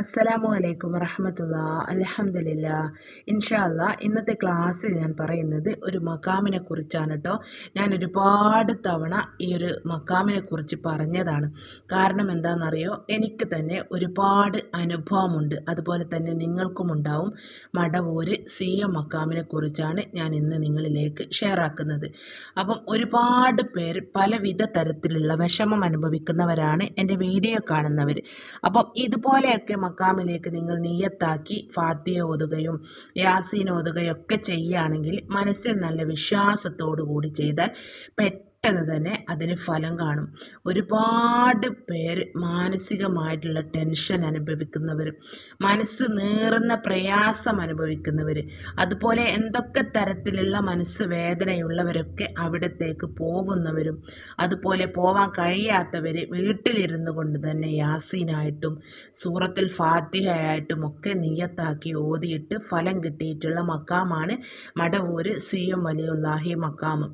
അസ്സലാമു അലൈക്കും വറഹമത്തുള്ള. അലഹമില്ല ഇൻഷാല്ല ഇന്നത്തെ ക്ലാസ്സിൽ ഞാൻ പറയുന്നത് ഒരു മക്കാമിനെ കുറിച്ചാണ് കേട്ടോ ഞാൻ ഒരുപാട് തവണ ഈ ഒരു മക്കാമിനെ കുറിച്ച് പറഞ്ഞതാണ്. കാരണം എന്താണെന്നറിയോ എനിക്ക് തന്നെ ഒരുപാട് അനുഭവമുണ്ട്. അതുപോലെ തന്നെ നിങ്ങൾക്കും ഉണ്ടാവും മടവൂര് സി എം മക്കാമിനെ കുറിച്ചാണ് ഞാൻ ഇന്ന് നിങ്ങളിലേക്ക് ഷെയർ ആക്കുന്നത് അപ്പം ഒരുപാട് പേര് പലവിധ തരത്തിലുള്ള വിഷമം അനുഭവിക്കുന്നവരാണ് എന്റെ വീഡിയോ കാണുന്നവർ അപ്പം ഇതുപോലെയൊക്കെ മക്കാമിലേക്ക് നിങ്ങൾ നീയത്താക്കി ഫാത്തിയ ഓതുകയും യാസീൻ ഓതുകയും ഒക്കെ ചെയ്യുകയാണെങ്കിൽ മനസ്സിൽ നല്ല വിശ്വാസത്തോടു കൂടി ചെയ്താൽ പെട്ടെന്ന് തന്നെ അതിന് ഫലം കാണും. ഒരുപാട് പേര് മാനസികമായിട്ടുള്ള ടെൻഷൻ അനുഭവിക്കുന്നവർ മനസ്സ് നീറുന്ന പ്രയാസം അനുഭവിക്കുന്നവർ അതുപോലെ എന്തൊക്കെ തരത്തിലുള്ള മനസ്സ് വേദനയുള്ളവരൊക്കെ അവിടത്തേക്ക് പോകുന്നവരും അതുപോലെ പോവാൻ കഴിയാത്തവർ വീട്ടിലിരുന്ന് കൊണ്ട് തന്നെ യാസീനായിട്ടും സൂറത്തിൽ ഫാത്തിഹയായിട്ടും ഒക്കെ നിയത്താക്കി ഓതിയിട്ട് ഫലം കിട്ടിയിട്ടുള്ള മക്കാമാണ് മടവൂര് സി എം വലിയുല്ലാഹി മക്കാമ്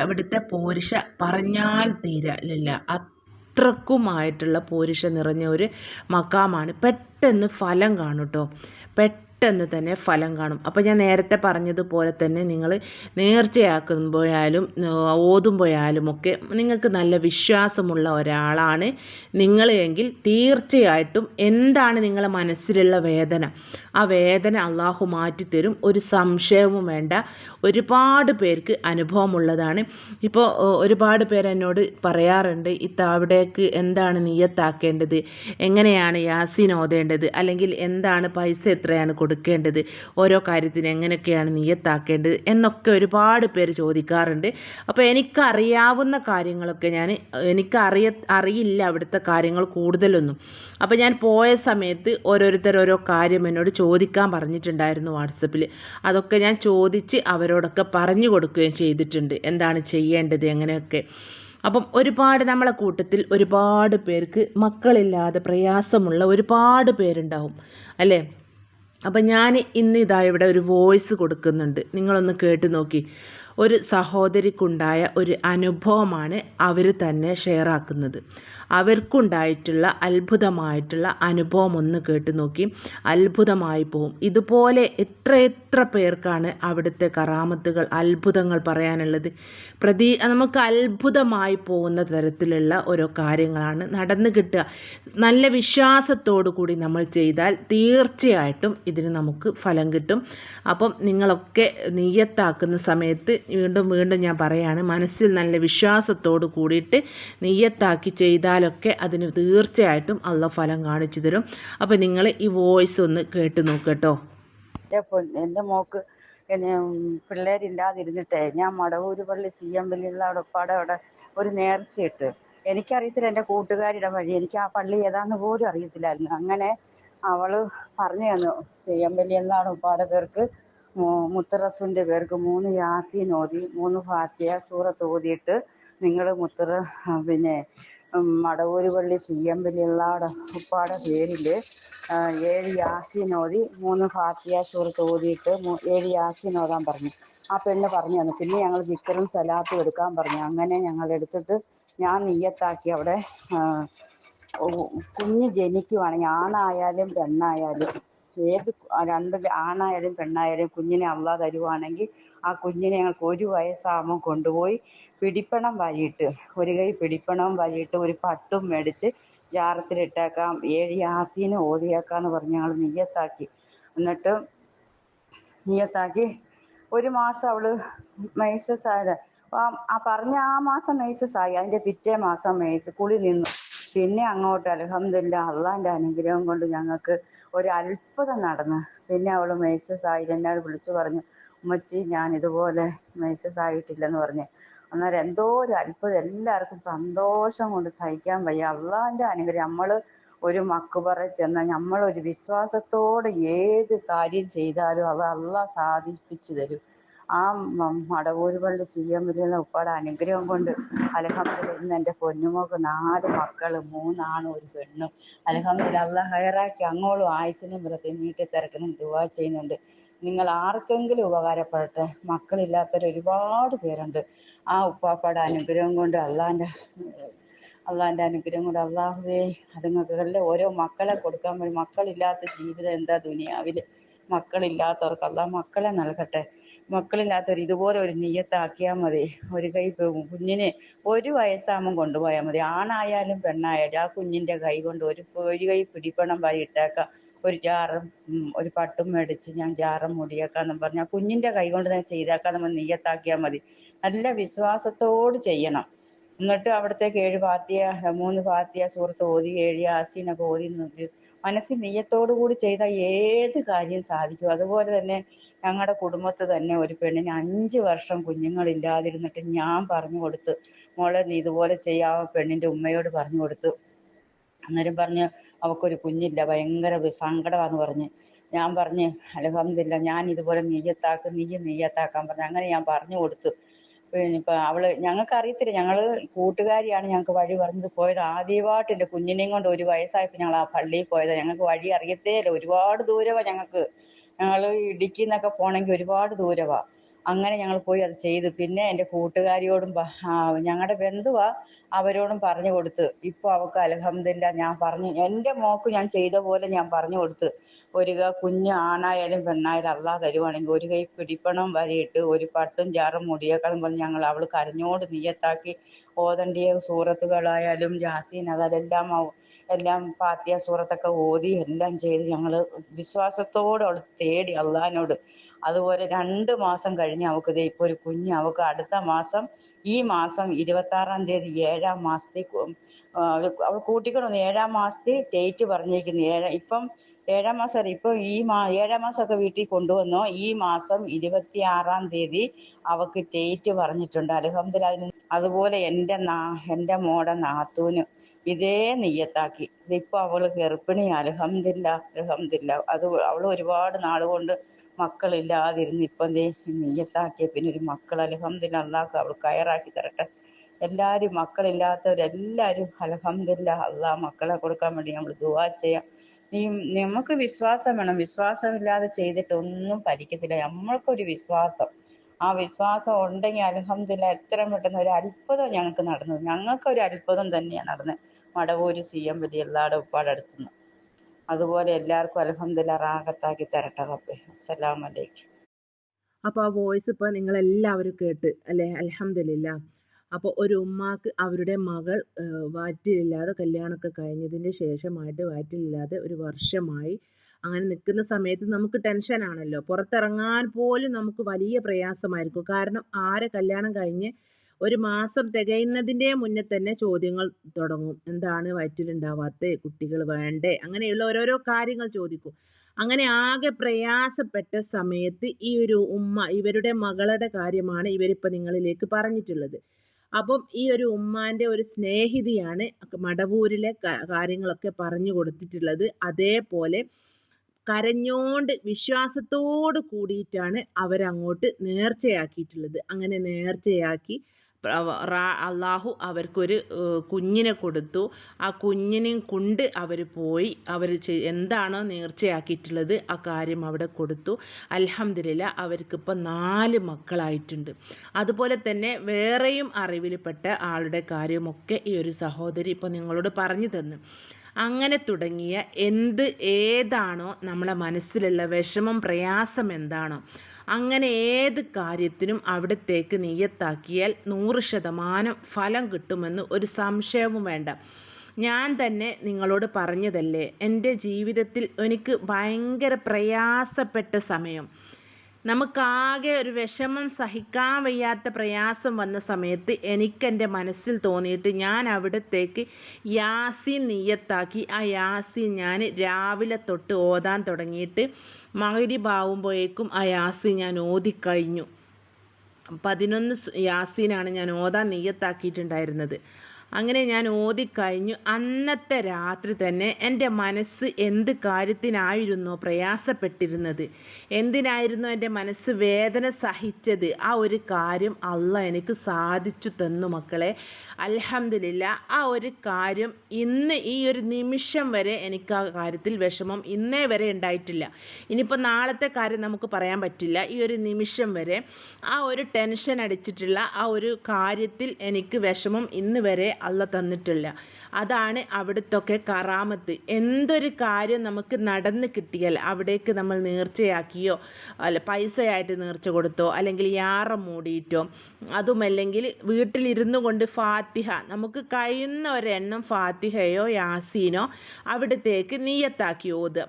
അവിടുത്തെ പോരിഷ പറഞ്ഞാൽ തീരലില്ല അത്രക്കുമായിട്ടുള്ള പോരിഷ നിറഞ്ഞ ഒരു മക്കാമാണ്. പെട്ടെന്ന് ഫലം കാണും കേട്ടോ പെട്ടെന്ന് തന്നെ ഫലം കാണും. അപ്പോൾ ഞാൻ നേരത്തെ പറഞ്ഞതുപോലെ തന്നെ നിങ്ങൾ നേർച്ചയാക്കുമ്പോഴായാലും ഓതുമ്പോഴായാലും ഒക്കെ നിങ്ങൾക്ക് നല്ല വിശ്വാസമുള്ള ഒരാളാണ് നിങ്ങൾ എങ്കിൽ തീർച്ചയായിട്ടും എന്താണ് നിങ്ങളെ മനസ്സിലുള്ള വേദന? ആ വേദന അള്ളാഹു മാറ്റിത്തരും. ഒരു സംശയവും വേണ്ട. ഒരുപാട് പേർക്ക് അനുഭവമുള്ളതാണ്. ഇപ്പോൾ ഒരുപാട് പേര് എന്നോട് പറയാറുണ്ട് ഇത്ത അവിടേക്ക് എന്താണ് നിയത്താക്കേണ്ടത്? എങ്ങനെയാണ് യാസീൻ ഓതേണ്ടത്? അല്ലെങ്കിൽ എന്താണ് പൈസ എത്രയാണ് ഓരോ കാര്യത്തിന് എങ്ങനെയൊക്കെയാണ് നീയത്താക്കേണ്ടത്? എന്നൊക്കെ ഒരുപാട് പേര് ചോദിക്കാറുണ്ട്. അപ്പോൾ എനിക്കറിയാവുന്ന കാര്യങ്ങളൊക്കെ ഞാൻ എനിക്കറിയ അറിയില്ല അവിടുത്തെ കാര്യങ്ങൾ കൂടുതലൊന്നും. അപ്പോൾ ഞാൻ പോയ സമയത്ത് ഓരോരുത്തർ ഓരോ കാര്യം എന്നോട് ചോദിക്കാൻ പറഞ്ഞിട്ടുണ്ടായിരുന്നു വാട്സപ്പിൽ. അതൊക്കെ ഞാൻ ചോദിച്ച് അവരോടൊക്കെ പറഞ്ഞു കൊടുക്കുകയും ചെയ്തിട്ടുണ്ട്. എന്താണ് ചെയ്യേണ്ടത്? എങ്ങനെയൊക്കെ? അപ്പം ഒരുപാട് നമ്മളെ കൂട്ടത്തിൽ ഒരുപാട് പേർക്ക് മക്കളില്ലാതെ പ്രയാസമുള്ള ഒരുപാട് പേരുണ്ടാവും. അല്ലേ? അപ്പം ഞാൻ ഇന്ന് ഇതാ ഇവിടെ ഒരു വോയിസ് കൊടുക്കുന്നുണ്ട്. നിങ്ങളൊന്ന് കേട്ട് നോക്കി. ഒരു സഹോദരിക്കുണ്ടായ ഒരു അനുഭവമാണ് അവർ തന്നെ ഷെയർ ആക്കുന്നത്. അവർക്കുണ്ടായിട്ടുള്ള അത്ഭുതമായിട്ടുള്ള അനുഭവം ഒന്ന് കേട്ട് നോക്കി. അത്ഭുതമായി പോവും. ഇതുപോലെ എത്ര എത്ര പേർക്കാണ് അവിടുത്തെ കറാമത്തുകൾ അത്ഭുതങ്ങൾ പറയാനുള്ളത്. പ്രതി നമുക്ക് അത്ഭുതമായി പോകുന്ന തരത്തിലുള്ള ഓരോ കാര്യങ്ങളാണ് നടന്നു കിട്ടുക. നല്ല വിശ്വാസത്തോടു കൂടി നമ്മൾ ചെയ്താൽ തീർച്ചയായിട്ടും ഇതിന് നമുക്ക് ഫലം കിട്ടും. അപ്പം നിങ്ങളൊക്കെ നെയ്യത്താക്കുന്ന സമയത്ത് വീണ്ടും വീണ്ടും ഞാൻ പറയാണ് മനസ്സിൽ നല്ല വിശ്വാസത്തോടു കൂടിയിട്ട് നെയ്യത്താക്കി ചെയ്താലൊക്കെ അതിന് തീർച്ചയായിട്ടും അള്ള ഫലം കാണിച്ചു തരും. അപ്പോൾ നിങ്ങൾ ഈ വോയിസ് ഒന്ന് കേട്ട് നോക്കട്ടോ. എന്റെ മോക്ക് പിന്നെ ഞാൻ മടവൂര് പള്ളി സി എം വലിയുള്ള അവിടെ ഉപ്പാടെ അവിടെ ഒരു നേർച്ചയിട്ട്. എനിക്കറിയത്തില്ല എന്റെ കൂട്ടുകാരിയുടെ വഴി. എനിക്ക് ആ പള്ളി ഏതാന്ന് പോലും അറിയത്തില്ലായിരുന്നു. അങ്ങനെ അവൾ പറഞ്ഞു തന്നു സി എം വലിയെന്നാണ് ഉപ്പാടെ പേർക്ക് മുത്തറസുവിന്റെ പേർക്ക് മൂന്ന് യാസീൻ ഓതി മൂന്ന് ഫാത്തിയ സൂറത്ത് ഓതിയിട്ട് നിങ്ങൾ മുത്തറ പിന്നെ മടവൂര് പള്ളി സി എം വലിയുള്ള ഉപ്പാടെ പേരിൽ ഏഴ് യാസീൻ ഓതി മൂന്ന് ഫാത്തിയ സൂറത്ത് ഓതിയിട്ട് ഏഴ് യാസീൻ ഓതാൻ പറഞ്ഞു. ആ പെണ്ണ് പറഞ്ഞു തന്നു. പിന്നെ ഞങ്ങൾ വിക്കറും സലാത്തും എടുക്കാൻ പറഞ്ഞു. അങ്ങനെ ഞങ്ങൾ എടുത്തിട്ട് ഞാൻ നീയത്താക്കി അവിടെ കുഞ്ഞ് ജനിക്കുവാണെങ്കിൽ ആണായാലും പെണ്ണായാലും. ഏത് രണ്ട് ആണായാലും പെണ്ണായാലും കുഞ്ഞിനെ അള്ളാ തരുവാണെങ്കിൽ ആ കുഞ്ഞിനെ ഞങ്ങൾക്ക് ഒരു വയസ്സാകുമ്പോൾ കൊണ്ടുപോയി പിടിപ്പണം വഴിയിട്ട് ഒരു കൈ പിടിപ്പണം വഴിയിട്ട് ഒരു പട്ടും മേടിച്ച് ജാറത്തിലിട്ടേക്കാം ഏഴ് യാസീന് ഓതിയേക്കാന്ന് പറഞ്ഞ് ഞങ്ങൾ നീയത്താക്കി എന്നിട്ട് നീയത്താക്കി ഒരു മാസം അവൾ മെയ്സസ് ആയത് ആ പറഞ്ഞ ആ മാസം മെയ്സസ് ആയി അതിന്റെ പിറ്റേ മാസം മെയ്സ് കുളി നിന്നു. പിന്നെ അങ്ങോട്ട് അലഹമില്ല അള്ളാന്റെ അനുഗ്രഹം കൊണ്ട് ഞങ്ങൾക്ക് ഒരു അത്ഭുതം നടന്ന്. പിന്നെ അവൾ മെയ്സസ് ആയി എന്നോട് വിളിച്ചു പറഞ്ഞു ഉമ്മച്ചി ഞാൻ ഇതുപോലെ മെയ്സസ് ആയിട്ടില്ലെന്ന് പറഞ്ഞ്. അന്നേരം എന്തോ ഒരു അത്ഭുതം. എല്ലാവർക്കും സന്തോഷം കൊണ്ട് സഹിക്കാൻ വയ്യ. അള്ളാന്റെ അനുഗ്രഹം. നമ്മൾ ഒരു മക്കുപറ ചെന്ന നമ്മളൊരു വിശ്വാസത്തോടെ ഏത് കാര്യം ചെയ്താലും അത് അള്ളാഹ് സാധിപ്പിച്ചു തരും. ആ മടവൂര് പള്ളി സി എം വലിയ ഉപ്പാടെ അനുഗ്രഹം കൊണ്ട് അലഹമ്മദില്ല ഇന്ന് എന്റെ പൊന്നുമോക്ക് നാല് മക്കൾ മൂന്നാണും ഒരു പെണ്ണും. അലഹമ്മദില്ല അള്ളാഹ് ഹയറാക്കി അങ്ങോളും ആയുസിനും വൃത്തി നീട്ടി തിരക്കണം ദുവാ ചെയ്യുന്നുണ്ട്. നിങ്ങൾ ആർക്കെങ്കിലും ഉപകാരപ്പെടട്ടെ. മക്കളില്ലാത്തവർ ഒരുപാട് പേരുണ്ട്. ആ ഉപ്പാപ്പയുടെ അനുഗ്രഹം കൊണ്ട് അള്ളാന്റെ അള്ളാന്റെ അനുഗ്രഹം കൊണ്ട് അള്ളാഹുവേ അതുങ്ങൾക്ക് ഓരോ മക്കളെ കൊടുക്കാൻ വേണ്ടി മക്കളില്ലാത്ത ജീവിതം എന്താ ദുനിയാവിൽ മക്കളില്ലാത്തവർക്ക് മക്കളെ നൽകട്ടെ. മക്കളില്ലാത്തവർ ഇതുപോലെ ഒരു നീയത്താക്കിയാൽ മതി. ഒരു കൈ കുഞ്ഞിനെ ഒരു വയസ്സാകുമ്പം കൊണ്ടുപോയാൽ മതി. ആണായാലും പെണ്ണായാലും ആ കുഞ്ഞിന്റെ കൈ കൊണ്ട് ഒരു ഒരു കൈ പിടിപ്പണം വഴി ഇട്ടേക്കാം. ഒരു ജാറും ഒരു പട്ടും മേടിച്ച് ഞാൻ ജാറും മുടിയേക്കാന്നും പറഞ്ഞ് കുഞ്ഞിന്റെ കൈ കൊണ്ട് തന്നെ ചെയ്തേക്കാൻ നമ്മൾ നീയത്താക്കിയാൽ മതി. നല്ല വിശ്വാസത്തോട് ചെയ്യണം. എന്നിട്ട് അവിടത്തേക്ക് ഏഴ് പാത്തിയ മൂന്ന് പാത്തിയ സൂറത്ത് ഓതി ഏഴ് ആസീനൊക്കെ ഓതി മനസ്സിൽ നെയ്യത്തോടു കൂടി ചെയ്താൽ ഏത് കാര്യം സാധിക്കും. അതുപോലെ തന്നെ ഞങ്ങളുടെ കുടുംബത്ത് തന്നെ ഒരു പെണ്ണിന് അഞ്ച് വർഷം കുഞ്ഞുങ്ങളില്ലാതിരുന്നിട്ട് ഞാൻ പറഞ്ഞു കൊടുത്തു. മോളെ നീ ഇതുപോലെ ചെയ്യാ. പെണ്ണിന്റെ ഉമ്മയോട് പറഞ്ഞു കൊടുത്തു. അന്നേരം പറഞ്ഞ് അവക്കൊരു കുഞ്ഞില്ല ഭയങ്കര സങ്കടമാന്ന് പറഞ്ഞ്. ഞാൻ പറഞ്ഞ് അലഹമില്ല ഞാൻ ഇതുപോലെ നെയ്യത്താക്കും നീ നെയ്യത്താക്കാൻ പറഞ്ഞു. അങ്ങനെ ഞാൻ പറഞ്ഞു കൊടുത്തു. പിന്നെ ഇപ്പോ അവൾ ഞങ്ങൾക്ക് അറിയത്തില്ല. ഞങ്ങൾ കൂട്ടുകാരിയാണ് ഞങ്ങൾക്ക് വഴി പറഞ്ഞത് പോയത്. ആദ്യമായിട്ട് എന്റെ കുഞ്ഞിനെയും കൊണ്ട് ഒരു വയസ്സായപ്പോൾ ഞങ്ങൾ ആ പള്ളിയിൽ പോയത്. ഞങ്ങൾക്ക് വഴി അറിയത്തേ ഇല്ല ഒരുപാട് ദൂരവാ ഞങ്ങൾക്ക്. ഞങ്ങൾ ഇടുക്കി എന്നൊക്കെ പോണെങ്കിൽ ഒരുപാട് ദൂരവാ. അങ്ങനെ ഞങ്ങൾ പോയി അത് ചെയ്തു. പിന്നെ എന്റെ കൂട്ടുകാരിയോടും ഞങ്ങളുടെ ബന്ധുവാ അവരോടും പറഞ്ഞു കൊടുത്ത്. ഇപ്പോൾ അവൾക്ക് അലഹമില്ല ഞാൻ പറഞ്ഞു എന്റെ മോക്ക് ഞാൻ ചെയ്ത പോലെ ഞാൻ പറഞ്ഞു കൊടുത്ത്. ഒരു കുഞ്ഞ് ആണായാലും പെണ്ണായാലും അള്ളാഹ് തരുവാണെങ്കിൽ ഒരു കൈ പിടിപ്പണം വരെയിട്ട് ഒരു പട്ടും ജാറും മുടിയേക്കാളും പറഞ്ഞ് ഞങ്ങൾ അവൾ കരഞ്ഞോട് നീയത്താക്കി ഓതണ്ടിയ സൂറത്തുകളായാലും ജാസീൻ അതെല്ലാം എല്ലാം പാത്തിയ സൂറത്തൊക്കെ ഓതി എല്ലാം ചെയ്ത് ഞങ്ങൾ വിശ്വാസത്തോടെ അവൾ തേടി അള്ളഹാനോട്. അതുപോലെ രണ്ട് മാസം കഴിഞ്ഞ് അവൾക്ക് ദേ ഇപ്പോൾ ഒരു കുഞ്ഞ് അവൾക്ക് അടുത്ത മാസം ഈ മാസം ഇരുപത്താറാം തീയതി ഏഴാം മാസത്തേക്ക് അവൾ കൂട്ടിക്കൊണ്ടു ഏഴാം മാസത്തിൽ ഡേറ്റ് പറഞ്ഞിരിക്കുന്നു. ഏഴാം ഇപ്പം ഏഴാം മാസം അല്ല ഇപ്പൊ ഈ മാ ഏഴാം മാസമൊക്കെ വീട്ടിൽ കൊണ്ടുവന്നോ ഈ മാസം ഇരുപത്തി ആറാം തീയതി അവൾക്ക് ഡേറ്റ് പറഞ്ഞിട്ടുണ്ട്. അലഹമ്മദില്ല അതുപോലെ എന്റെ നാ എന്റെ മോടെ നാത്തൂന് ഇതേ നെയ്യത്താക്കി. ഇതിപ്പോൾ അവൾ ഗർഭിണി അലഹമ്മദില്ല അലഹമ്മദില്ല അത് അവൾ ഒരുപാട് നാൾ കൊണ്ട് മക്കളില്ലാതിരുന്ന് ഇപ്പം ദേ നെയ്യത്താക്കിയ പിന്നെ ഒരു മക്കൾ അലഹമ്മദില്ല അള്ളാഹ് അവൾ കയറാക്കി തരട്ടെ. എല്ലാവരും മക്കളില്ലാത്തവരെല്ലാവരും അലഹമ്മദില്ല അള്ളാഹ് മക്കളെ കൊടുക്കാൻ വേണ്ടി നമ്മൾ ദുവാ ചെയ്യാം. ഈ നമുക്ക് വിശ്വാസം വേണം. വിശ്വാസമില്ലാതെ ചെയ്തിട്ട് ഒന്നും ഫലിക്കത്തില്ല നമ്മൾക്കൊരു വിശ്വാസം. ആ വിശ്വാസം ഉണ്ടെങ്കിൽ അലഹമ്മദില്ല എത്രയും പെട്ടെന്ന് ഒരു അത്ഭുതം ഞങ്ങൾക്ക് നടന്നത്. ഞങ്ങൾക്കൊരു അത്ഭുതം തന്നെയാണ് നടന്നത് മടവൂര് സി എം വലിയ എല്ലാവരുടെ ഉപ്പാടടുത്തുനിന്ന് അതുപോലെ എല്ലാവർക്കും അലഹമ്മദില്ല റാഹത്താക്കി തരട്ടെ റബ്ബേ. അസ്സലാമലൈക്കും അപ്പോൾ ആ വോയിസ് ഇപ്പോൾ നിങ്ങളെല്ലാവരും കേട്ട് അല്ലേ? അൽഹംദുലില്ലാ അപ്പോൾ ഒരു ഉമ്മാക്ക് അവരുടെ മകൾ വാറ്റിലില്ലാതെ കല്യാണമൊക്കെ കഴിഞ്ഞതിന്റെ ശേഷമായിട്ട് വയറ്റിലില്ലാതെ ഒരു വർഷമായി അങ്ങനെ നിൽക്കുന്ന സമയത്ത് നമുക്ക് ടെൻഷനാണല്ലോ പുറത്തിറങ്ങാൻ പോലും നമുക്ക് വലിയ പ്രയാസമായിരിക്കും. കാരണം ആരെ കല്യാണം കഴിഞ്ഞ് ഒരു മാസം തികയുന്നതിന്റെ മുന്നേ തന്നെ ചോദ്യങ്ങൾ തുടങ്ങും. എന്താണ് വയറ്റിലുണ്ടാവാത്ത? കുട്ടികൾ വേണ്ടേ? അങ്ങനെയുള്ള ഓരോരോ കാര്യങ്ങൾ ചോദിക്കും. അങ്ങനെ ആകെ പ്രയാസപ്പെട്ട സമയത്ത് ഈ ഒരു ഉമ്മ ഇവരുടെ മകളുടെ കാര്യമാണ് ഇവരിപ്പോൾ നിങ്ങളിലേക്ക് പറഞ്ഞിട്ടുള്ളത്. അപ്പം ഈ ഒരു ഉമ്മാന്റെ ഒരു സ്നേഹിതിയാണ് മടവൂരിലെ കാര്യങ്ങളൊക്കെ പറഞ്ഞു കൊടുത്തിട്ടുള്ളത്. അതേപോലെ കരഞ്ഞോണ്ട് വിശ്വാസത്തോട് കൂടിയിട്ടാണ് അവരങ്ങോട്ട് നേർച്ചയാക്കിയിട്ടുള്ളത്. അങ്ങനെ നേർച്ചയാക്കി അള്ളാഹു അവർക്കൊരു കുഞ്ഞിനെ കൊടുത്തു. ആ കുഞ്ഞിനെയും കൊണ്ട് അവർ പോയി. അവർ എന്താണോ നേർച്ചയാക്കിയിട്ടുള്ളത് ആ കാര്യം അവിടെ കൊടുത്തു. അലഹമില്ല അവർക്കിപ്പോൾ നാല് മക്കളായിട്ടുണ്ട്. അതുപോലെ തന്നെ വേറെയും അറിവിൽപ്പെട്ട ആളുടെ കാര്യമൊക്കെ ഈ ഒരു സഹോദരി ഇപ്പോൾ നിങ്ങളോട് പറഞ്ഞു തന്നു. അങ്ങനെ തുടങ്ങിയ എന്ത് ഏതാണോ നമ്മളെ മനസ്സിലുള്ള വിഷമം പ്രയാസം എന്താണോ അങ്ങനെ ഏത് കാര്യത്തിനും അവിടത്തേക്ക് നീയത്താക്കിയാൽ നൂറ് ശതമാനം ഫലം കിട്ടുമെന്ന് ഒരു സംശയവും വേണ്ട. ഞാൻ തന്നെ നിങ്ങളോട് പറഞ്ഞതല്ലേ എന്റെ ജീവിതത്തിൽ എനിക്ക് ഭയങ്കര പ്രയാസപ്പെട്ട സമയം. നമുക്കാകെ ഒരു വിഷമം സഹിക്കാൻ വയ്യാത്ത പ്രയാസം വന്ന സമയത്ത് എനിക്കെന്റെ മനസ്സിൽ തോന്നിയിട്ട് ഞാൻ അവിടത്തേക്ക് യാസി നീയത്താക്കി. ആ യാസി ഞാൻ രാവിലെ തൊട്ട് ഓതാൻ തുടങ്ങിയിട്ട് മകരിബാവുമ്പോഴേക്കും ആ യാസി ഞാൻ ഓതിക്കഴിഞ്ഞു. പതിനൊന്ന് യാസീനാണ് ഞാൻ ഓതാൻ നെയ്യത്താക്കിയിട്ടുണ്ടായിരുന്നത്. അങ്ങനെ ഞാൻ ഓതിക്കഴിഞ്ഞു. അന്നത്തെ രാത്രി തന്നെ എന്റെ മനസ്സ് എന്ത് കാര്യത്തിനായിരുന്നോ പ്രയാസപ്പെട്ടിരുന്നത്? എന്തിനായിരുന്നു എന്റെ മനസ്സ് വേദന സഹിച്ചത്? ആ ഒരു കാര്യം അല്ല എനിക്ക് സാധിച്ചു തന്നു മക്കളെ. അലഹമില്ല ആ ഒരു കാര്യം ഇന്ന് ഈ ഒരു നിമിഷം വരെ എനിക്ക് ആ കാര്യത്തിൽ വിഷമം ഇന്നേ വരെ ഉണ്ടായിട്ടില്ല. ഇനിയിപ്പോൾ നാളത്തെ കാര്യം നമുക്ക് പറയാൻ പറ്റില്ല. ഈ ഒരു നിമിഷം വരെ ആ ഒരു ടെൻഷൻ അടിച്ചിട്ടുള്ള ആ ഒരു കാര്യത്തിൽ എനിക്ക് വിഷമം ഇന്ന് വരെ അല്ല തന്നിട്ടില്ല. അതാണ് അവിടുത്തൊക്കെ കറാമത്ത്. എന്തൊരു കാര്യം നമുക്ക് നടന്ന് കിട്ടിയാൽ അവിടേക്ക് നമ്മൾ നേർച്ചയാക്കിയോ അല്ല പൈസയായിട്ട് നേർച്ച കൊടുത്തോ അല്ലെങ്കിൽ യാറ മൂടിയിട്ടോ അതുമല്ലെങ്കിൽ വീട്ടിലിരുന്നു കൊണ്ട് ഫാത്തിഹ നമുക്ക് കഴിയുന്ന ഒരെണ്ണം ഫാത്തിഹയോ യാസീനോ അവിടത്തേക്ക് നീയത്താക്കി ഓതുക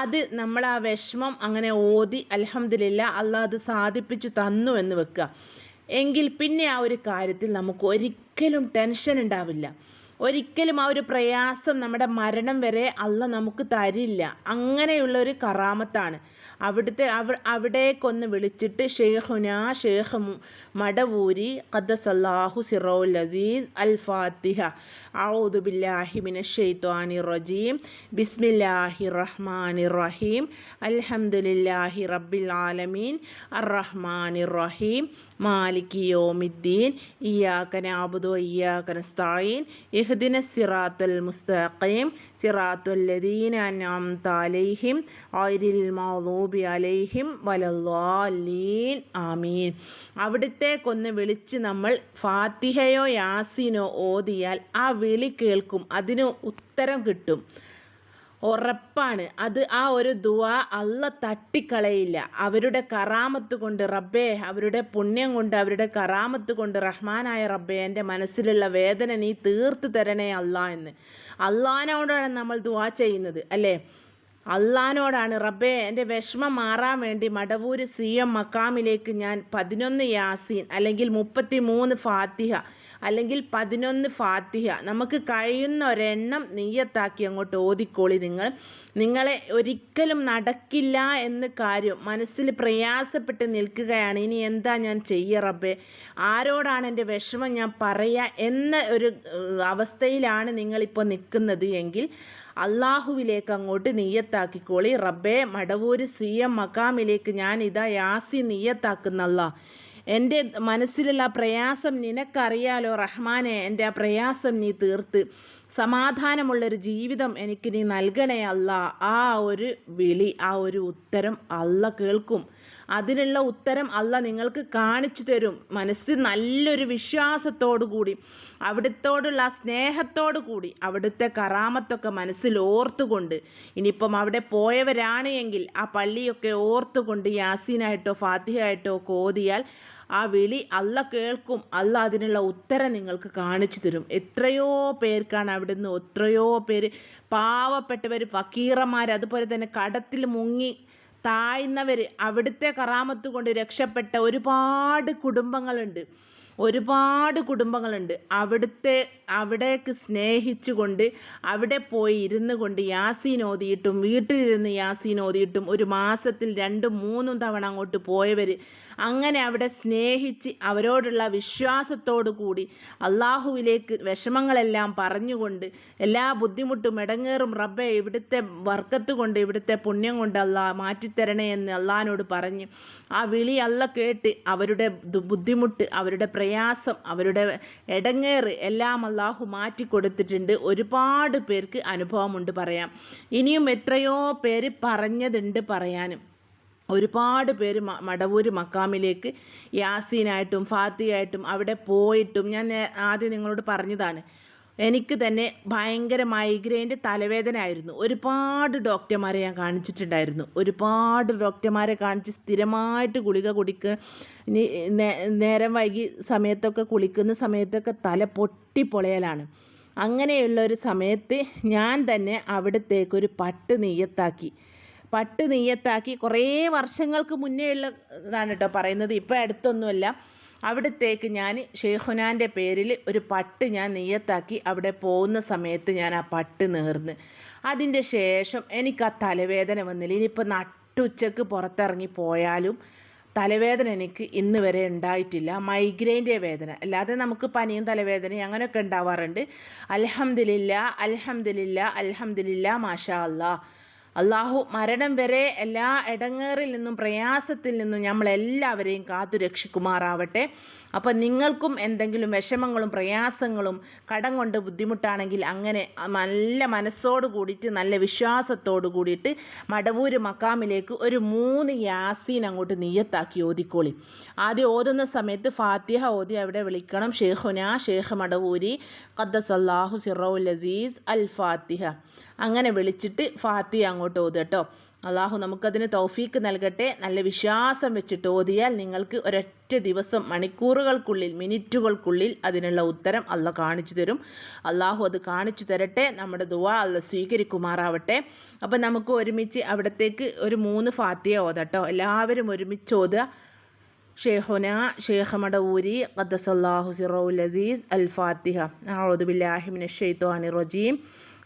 അത് നമ്മൾ ആ വിഷമം അങ്ങനെ ഓതി അലഹമില്ല അള്ളാഹ് അത് സാധിപ്പിച്ചു തന്നു എന്ന് വെക്കുക. എങ്കിൽ പിന്നെ ആ ഒരു കാര്യത്തിൽ നമുക്ക് ഒരിക്കലും ടെൻഷൻ ഉണ്ടാവില്ല. ഒരിക്കലും ആ ഒരു പ്രയാസം നമ്മുടെ മരണം വരെ അല്ല നമുക്ക് തരില്ല. അങ്ങനെയുള്ള ഒരു കറാമത്താണ്. അവിടുത്തെ അവ അവിടേക്കൊന്ന് വിളിച്ചിട്ട് ഷെയ്ഖുന ഷെയ്ഖ് മടവൂരി ഖദസല്ലാഹു സിറോൽ അസീസ് അൽ ഫാത്തിഹ. ഔദുബില്ലാഹിമിന ഷെയ്ത്വാനി റജീം. ബിസ്മില്ലാഹി റഹ്മാനി റഹീം. അൽഹംദുലില്ലാഹി റബ്ബിൽ ആലമീൻ. അർ റഹ്മാനി റഹീം. മാലിക് യോമിദ്ദീൻ ഇയ്യാക നഅബുദു ഇയ്യാക നസ്തഈൻ ഇഹ്ദിന സിറാത്തൽ മുസ്തഖീം സിറാത്തുൽ ലദീന അനാം താലൈഹിം ഗൈറിൽ മഗ്ദൂബി അലൈഹിം വലല്ലാലീൻ ആമീൻ. അവിടത്തേക്കൊന്ന് വിളിച്ച് നമ്മൾ ഫാത്തിഹയോ യാസീനോ ഓതിയാൽ ആ വിളി കേൾക്കും അതിന് ഉത്തരം കിട്ടും. ഉറപ്പാണ്. അത് ആ ഒരു ദുവാ അല്ല തട്ടിക്കളയില്ല. അവരുടെ കറാമത്ത് കൊണ്ട് റബ്ബേ അവരുടെ പുണ്യം കൊണ്ട് അവരുടെ കറാമത്ത് കൊണ്ട് റഹ്മാനായ റബ്ബേ എന്റെ മനസ്സിലുള്ള വേദന നീ തീർത്ത് തരണേ അല്ല എന്ന്. അള്ളാനോടാണ് നമ്മൾ ദുവാ ചെയ്യുന്നത് അല്ലേ? അള്ളാനോടാണ് റബ്ബേ എന്റെ വിഷമം മാറാൻ വേണ്ടി മടവൂര് സി എം മക്കാമിലേക്ക് ഞാൻ പതിനൊന്ന് യാസീൻ അല്ലെങ്കിൽ മുപ്പത്തി മൂന്ന് ഫാത്തിഹ അല്ലെങ്കിൽ പതിനൊന്ന് ഫാത്തിഹ. നമുക്ക് കഴിയുന്ന ഒരെണ്ണം നെയ്യത്താക്കി അങ്ങോട്ട് ഓതിക്കോളി നിങ്ങൾ. നിങ്ങളെ ഒരിക്കലും നടക്കില്ല എന്ന് കാര്യം മനസ്സിൽ പ്രയാസപ്പെട്ട് നിൽക്കുകയാണ്. ഇനി എന്താ ഞാൻ ചെയ്യ റബ്ബേ? ആരോടാണ് എന്റെ വിഷമം ഞാൻ പറയുക എന്ന ഒരു അവസ്ഥയിലാണ് നിങ്ങളിപ്പോൾ നിൽക്കുന്നത് എങ്കിൽ അള്ളാഹുവിലേക്ക് അങ്ങോട്ട് നീയത്താക്കിക്കോളി റബ്ബേ മടവൂര് സി എം മക്കാമിലേക്ക് ഞാൻ ഇതാ യാസി നീയത്താക്കുന്നല്ല എന്റെ മനസ്സിലുള്ള പ്രയാസം നിനക്കറിയാലോ റഹ്മാനെ എന്റെ ആ പ്രയാസം നീ തീർത്ത്. സമാധാനമുള്ളൊരു ജീവിതം എനിക്ക് നീ നൽകണേ അല്ല. ആ ഒരു വിളി ആ ഒരു ഉത്തരം അല്ല കേൾക്കും. അതിനുള്ള ഉത്തരം അല്ല നിങ്ങൾക്ക് കാണിച്ചു തരും. മനസ്സിൽ നല്ലൊരു വിശ്വാസത്തോടു കൂടി അവിടുത്തോടുള്ള സ്നേഹത്തോടു കൂടി അവിടുത്തെ കറാമത്തൊക്കെ മനസ്സിൽ ഓർത്തുകൊണ്ട്. ഇനിയിപ്പം അവിടെ പോയവരാണ് എങ്കിൽ ആ പള്ളിയൊക്കെ ഓർത്തുകൊണ്ട് യാസീനായിട്ടോ ഫാത്തിഹയായിട്ടോ കോതിയാൽ ആ വിളി അല്ല കേൾക്കും അല്ല അതിനുള്ള ഉത്തരം നിങ്ങൾക്ക് കാണിച്ചു തരും. എത്രയോ പേർക്കാണ് അവിടെ നിന്ന് എത്രയോ പേര് പാവപ്പെട്ടവർ ഫക്കീറന്മാർ അതുപോലെ തന്നെ കടത്തിൽ മുങ്ങി താഴ്ന്നവർ അവിടുത്തെ കറാമത്ത് കൊണ്ട് രക്ഷപ്പെട്ട ഒരുപാട് കുടുംബങ്ങളുണ്ട്. ഒരുപാട് കുടുംബങ്ങളുണ്ട്. അവിടുത്തെ അവിടേക്ക് സ്നേഹിച്ചുകൊണ്ട് അവിടെ പോയി ഇരുന്ന് കൊണ്ട് യാസീൻ ഓതിയിട്ടും വീട്ടിലിരുന്ന് യാസീൻ ഓതിയിട്ടും ഒരു മാസത്തിൽ രണ്ടും മൂന്നും തവണ അങ്ങോട്ട് പോയവർ അങ്ങനെ അവിടെ സ്നേഹിച്ച് അവരോടുള്ള വിശ്വാസത്തോടു കൂടി അള്ളാഹുവിലേക്ക് വിഷമങ്ങളെല്ലാം പറഞ്ഞുകൊണ്ട് എല്ലാ ബുദ്ധിമുട്ടും ഇടങ്ങേറും റബ്ബെ ഇവിടുത്തെ വർക്കത്ത് കൊണ്ട് ഇവിടുത്തെ പുണ്യം കൊണ്ട് അല്ലാ മാറ്റിത്തരണേ എന്ന് അള്ളഹാനോട് പറഞ്ഞ് ആ വിളി അല്ല കേട്ട് അവരുടെ ബുദ്ധിമുട്ട് അവരുടെ പ്രയാസം അവരുടെ ഇടങ്ങേറ് എല്ലാം അള്ളാഹു മാറ്റി കൊടുത്തിട്ടുണ്ട്. ഒരുപാട് പേർക്ക് അനുഭവമുണ്ട് പറയാം ഇനിയും എത്രയോ പേര് പറഞ്ഞതുണ്ട് പറയാനും. ഒരുപാട് പേര് മടവൂര് മക്കാമിലേക്ക് യാസീനായിട്ടും ഫാത്തിയായിട്ടും അവിടെ പോയിട്ടും ഞാൻ ആദ്യം നിങ്ങളോട് പറഞ്ഞതാണ്. എനിക്ക് തന്നെ ഭയങ്കര മൈഗ്രെയിന്റെ തലവേദന ആയിരുന്നു ഒരുപാട് ഡോക്ടർമാരെ ഞാൻ കാണിച്ചിട്ടുണ്ടായിരുന്നു. ഒരുപാട് ഡോക്ടർമാരെ കാണിച്ച് സ്ഥിരമായിട്ട് ഗുളിക കുടിക്ക് നേരം വൈകി സമയത്തൊക്കെ കുളിക്കുന്ന സമയത്തൊക്കെ തല പൊട്ടിപ്പൊളയലാണ് അങ്ങനെയുള്ള ഒരു സമയത്ത് ഞാൻ തന്നെ അവിടത്തേക്കൊരു പട്ട് നെയ്യത്താക്കി. പട്ട് നെയ്യത്താക്കി കുറേ വർഷങ്ങൾക്ക് മുന്നേ ഉള്ള ഇതാണ് കേട്ടോ പറയുന്നത്. ഇപ്പോൾ അടുത്തൊന്നുമല്ല. അവിടത്തേക്ക് ഞാൻ ഷെയ്ഖുനാന്റെ പേരിൽ ഒരു പട്ട് ഞാൻ നെയ്യത്താക്കി അവിടെ പോകുന്ന സമയത്ത് ഞാൻ ആ പട്ട് നേർന്ന്. അതിന്റെ ശേഷം എനിക്ക് ആ തലവേദന വന്നില്ല. ഇനിയിപ്പോൾ നട്ടുച്ചക്ക് പുറത്തിറങ്ങി പോയാലും തലവേദന എനിക്ക് ഇന്ന് വരെ ഉണ്ടായിട്ടില്ല. മൈഗ്രെയിന്റെ വേദന. അല്ലാതെ നമുക്ക് പനിയും തലവേദനയും അങ്ങനെയൊക്കെ ഉണ്ടാവാറുണ്ട്. അൽഹംദുലില്ല അൽഹംദുലില്ല അൽഹംദുലില്ല മാഷാ അല്ലാ അള്ളാഹു മരണം വരെ എല്ലാ ഇടങ്ങേറിൽ നിന്നും പ്രയാസത്തിൽ നിന്നും നമ്മളെല്ലാവരെയും കാത്തു രക്ഷിക്കുമാറാവട്ടെ. അപ്പം നിങ്ങൾക്കും എന്തെങ്കിലും വിഷമങ്ങളും പ്രയാസങ്ങളും കടം കൊണ്ട് ബുദ്ധിമുട്ടാണെങ്കിൽ അങ്ങനെ നല്ല മനസ്സോട് കൂടിയിട്ട് നല്ല വിശ്വാസത്തോട് കൂടിയിട്ട് മടവൂര് മക്കാമിലേക്ക് ഒരു മൂന്ന് യാസീൻ അങ്ങോട്ട് നീയത്താക്കി ഓതിക്കോളി. ആദ്യം ഓതുന്ന സമയത്ത് ഫാത്തിഹ ഓതി അവിടെ വിളിക്കണം. ഷേഖുന ഷേഖ് മടവൂരി ഖദ്ദസ് അള്ളാഹു സിറൗൽ അസീസ് അൽ ഫാത്തിഹ. അങ്ങനെ വിളിച്ചിട്ട് ഫാത്തി അങ്ങോട്ട് ഓതുക കേട്ടോ അള്ളാഹു നമുക്കതിന് തൗഫീക്ക് നൽകട്ടെ. നല്ല വിശ്വാസം വെച്ചിട്ട് ഓതിയാൽ നിങ്ങൾക്ക് ഒരൊറ്റ ദിവസം മണിക്കൂറുകൾക്കുള്ളിൽ മിനിറ്റുകൾക്കുള്ളിൽ അതിനുള്ള ഉത്തരം അല്ല കാണിച്ചു തരും. അള്ളാഹു അത് കാണിച്ചു തരട്ടെ. നമ്മുടെ ദുവാ അല്ല സ്വീകരിക്കുമാറാവട്ടെ. അപ്പം നമുക്ക് ഒരുമിച്ച് അവിടത്തേക്ക് ഒരു മൂന്ന് ഫാത്തിയ ഓതട്ടോ എല്ലാവരും ഒരുമിച്ച് ഓതുക. ഷേഖുന ഷേഖ് മടവൂരി ഖദ്ദസല്ലാഹു സിറൗൽ അസീസ് അൽ ഫാത്തിഹ. മിനശ് ശൈത്വാനിർ റജീം.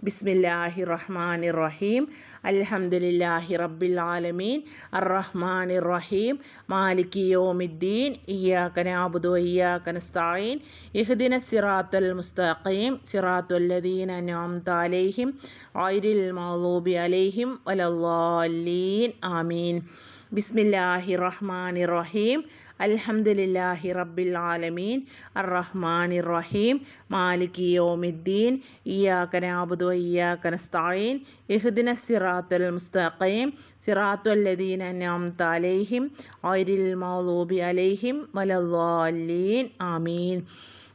ബിസ്മില്ലാഹി റഹ്മാനി റഹീം അൽഹംദുലില്ലാഹി റബ്ബിൽ ആലമീൻ അർറഹ്മാനി റഹീം മാലികി യോമിദ്ദീൻ. ഇയ്യാക നഅബുദു വഇയ്യാക നസ്തഈൻ. ഇഹ്ദിന സിറാത്തുൽ മുസ്തഖീം. സിറാത്തുൽ ലദീന അൻഅംത അലൈഹിം. ഗൈറിൽ മഗ്ദൂബി അലൈഹിം. വലദ്ദാലീൻ. ആമീൻ. ബിസ്മില്ലാഹി റഹ്മാനി റഹീം അൽഹംദുലില്ലാഹി റബ്ബിൽ ആലമീൻ. അറഹ്മാൻ റഹീം മാലികി യോമിദ്ദീൻ. ഇയ്യാക നഅബുദു വഇയ്യാക നസ്തഈൻ. ഇഹ്ദിന സിറാത്തുൽ മുസ്തഖീം. സിറാത്തുൽ ലദീന അൻഅംത അലൈഹിം. ഐരിൽ മൗലൂബി അലൈഹിം. വലദ്ദാലീൻ. ആമീൻ.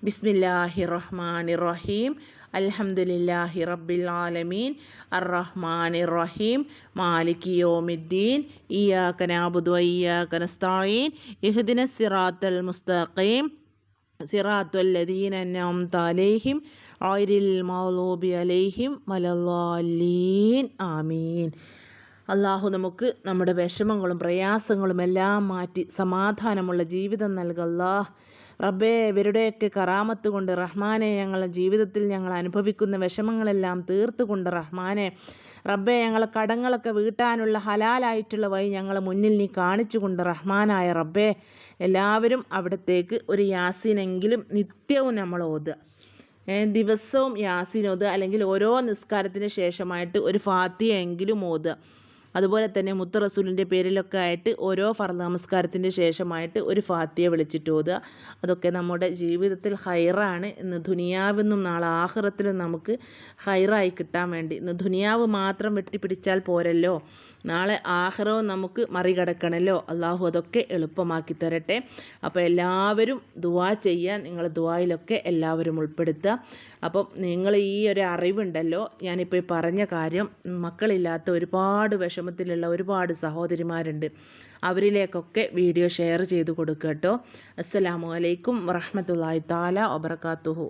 ബിസ്മില്ലാഹി റഹ്മാൻ റഹീം. അൽഹംദുലില്ലാഹി റബ്ബിൽ ആലമീൻ. അർറഹ്മാനി റഹീം മാലികി യോമിദ്ദീൻ. ഇഹ്ദിന സിറാത്തൽ മുസ്തഖീം. സിറാത്തുൽ ലദീന അൻഅംത അലൈഹിം. ഗൈറിൽ മൗലൂബി അലൈഹിം. വലദ്ദാലീൻ. ആമീൻ. അള്ളാഹു നമുക്ക് നമ്മുടെ വിഷമങ്ങളും പ്രയാസങ്ങളും എല്ലാം മാറ്റി സമാധാനമുള്ള ജീവിതം നൽകല്ലാ റബ്ബേ ഇവരുടെയൊക്കെ കറാമത്ത് കൊണ്ട് റഹ്മാനെ ഞങ്ങളുടെ ജീവിതത്തിൽ ഞങ്ങൾ അനുഭവിക്കുന്ന വിഷമങ്ങളെല്ലാം തീർത്തുകൊണ്ട് റഹ്മാനെ. റബ്ബെ ഞങ്ങളെ കടങ്ങളൊക്കെ വീട്ടാനുള്ള ഹലാലായിട്ടുള്ള വഴി ഞങ്ങളെ മുന്നിൽ നീ കാണിച്ചുകൊണ്ട് റഹ്മാനായ റബ്ബെ എല്ലാവരും അവിടത്തേക്ക് ഒരു യാസീനെങ്കിലും നിത്യവും നമ്മൾ ഓതുക. ദിവസവും യാസീൻ അല്ലെങ്കിൽ ഓരോ നിസ്കാരത്തിന് ശേഷമായിട്ട് ഒരു ഫാത്തിയെങ്കിലും ഓതുക. അതുപോലെ തന്നെ മുത്ത റസൂലിന്റെ പേരിലൊക്കെ ആയിട്ട് ഓരോ ഫർദ് നമസ്കാരത്തിന്റെ ശേഷമായിട്ട് ഒരു ഫാത്തിയെ വിളിച്ചിട്ട് ഓതുക. അതൊക്കെ നമ്മുടെ ജീവിതത്തിൽ ഹൈറാണ്. ഇന്ന് ദുനിയാവെന്നും നാളെ ആഹ്റത്തിലും നമുക്ക് ഹൈറായി കിട്ടാൻ വേണ്ടി. ഇന്ന് ദുനിയാവ് മാത്രം വെട്ടിപ്പിടിച്ചാൽ പോരല്ലോ. നാളെ ആഹ്റവും നമുക്ക് മറികടക്കണമല്ലോ അള്ളാഹു അതൊക്കെ എളുപ്പമാക്കി തരട്ടെ. അപ്പോൾ എല്ലാവരും ദുവാ ചെയ്യാൻ നിങ്ങൾ ദുവായിലൊക്കെ എല്ലാവരും ഉൾപ്പെടുത്തുക. അപ്പം നിങ്ങൾ ഈ ഒരു അറിവുണ്ടല്ലോ ഞാനിപ്പോൾ പറഞ്ഞ കാര്യം മക്കളില്ലാത്ത ഒരുപാട് വിഷമത്തിലുള്ള ഒരുപാട് സഹോദരിമാരുണ്ട്. അവരിലേക്കൊക്കെ വീഡിയോ ഷെയർ ചെയ്ത് കൊടുക്കട്ടോ കേട്ടോ. അസ്സലാമു അലൈക്കും വറഹമത്തല്ലാഹി താല വബർക്കാത്തുഹു